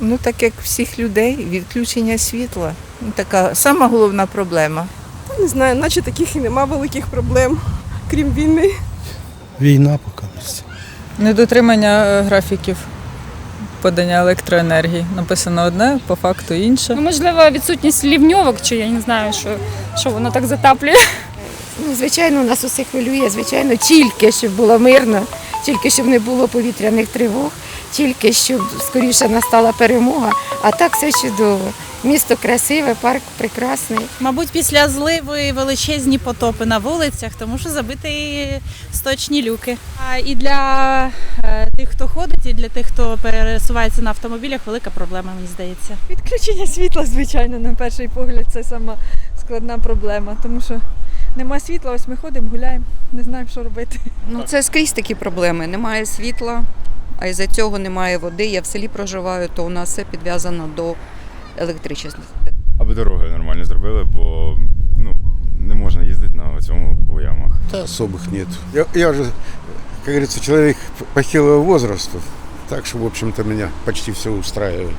Ну, так як всіх людей, відключення світла. Ну, така сама головна проблема. Не знаю, наче таких і нема великих проблем, крім війни. Війна поки. Недотримання е, графіків подання електроенергії. Написано одне, по факту інше. Ну, можливо, відсутність лівньовок, чи я не знаю, що, що воно так затаплює. Ну, звичайно, нас усе хвилює, звичайно, тільки щоб було мирно, тільки щоб не було повітряних тривог, тільки щоб скоріше настала перемога. А так все чудово. Місто красиве, парк прекрасний. Мабуть, після зливи величезні потопи на вулицях, тому що забиті сточні люки. А і для е, тих, хто ходить, і для тих, хто пересувається на автомобілях, велика проблема, мені здається. Відключення світла, звичайно, на перший погляд, це сама складна проблема, тому що нема світла, ось ми ходимо, гуляємо, не знаємо, що робити. Ну, це скрізь такі проблеми. Немає світла, а із-за цього немає води. Я в селі проживаю, то у нас все підв'язано до електричності. Аби дороги нормально зробили, бо ну, не можна їздити на цьому по ямах. Та особих нет. Я, я вже, як говориться, чоловік похилого возрасту, Так що, в общем-то, мене почти все устраивает.